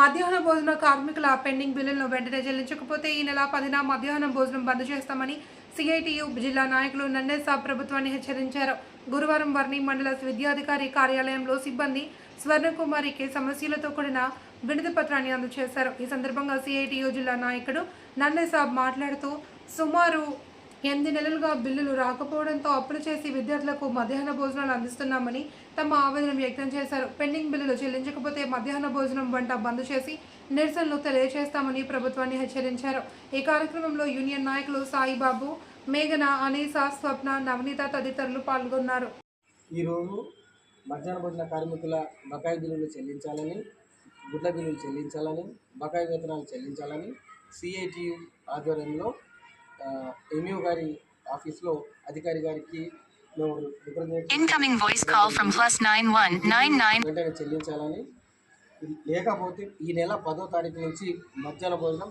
మధ్యాహ్న భోజన కార్మికుల పెండింగ్ బిల్లులను వెంటనే చెల్లించకపోతే ఈ నెల పదిన మధ్యాహ్నం భోజనం బంద్ చేస్తామని సిఐటియు జిల్లా నాయకులు నందేసా ప్రభుత్వాన్ని హెచ్చరించారు. గురువారం వర్ణి మండల విద్యాధికారి కార్యాలయంలో సిబ్బంది స్వర్ణకుమారికి సమస్యలతో కూడిన వినతి పత్రాన్ని అందజేశారు. ఈ సందర్భంగా సిఐటియు జిల్లా నాయకుడు నందేసాబ్ మాట్లాడుతూ సుమారు ఎనిమిది నెలలుగా బిల్లులు రాకపోవడంతో అప్పులు చేసి విద్యార్థులకు మధ్యాహ్న భోజనాలు అందిస్తున్నామని తమ ఆవేదన వ్యక్తం చేశారు. పెండింగ్ బిల్లులు చెల్లించకపోతే మధ్యాహ్న భోజనం వంట బంద్ చేసి నిరసనలు తెలియజేస్తామని ప్రభుత్వాన్ని హెచ్చరించారు. ఈ కార్యక్రమంలో యూనియన్ నాయకులు సాయిబాబు మేఘన అనీసా స్వప్న నవనీత తదితరులు పాల్గొన్నారు. ఈరోజు మధ్యాహ్న భోజన కార్మికుల బకాయి బిల్లులు చెల్లించాలని గుడ్ల బిల్లులు చెల్లించాలని బకాయి వేతనాలు చెల్లించాలని సిఐటియు ఆధ్వర్యంలో ఎంఈఓ గారి ఆఫీస్లో అధికారి గారికి మేము Incoming voice call from plus nine one nine nine. వెంటనే చెల్లించాలని లేకపోతే ఈ నెల పదో తారీఖు నుంచి మధ్యాహ్న భోజనం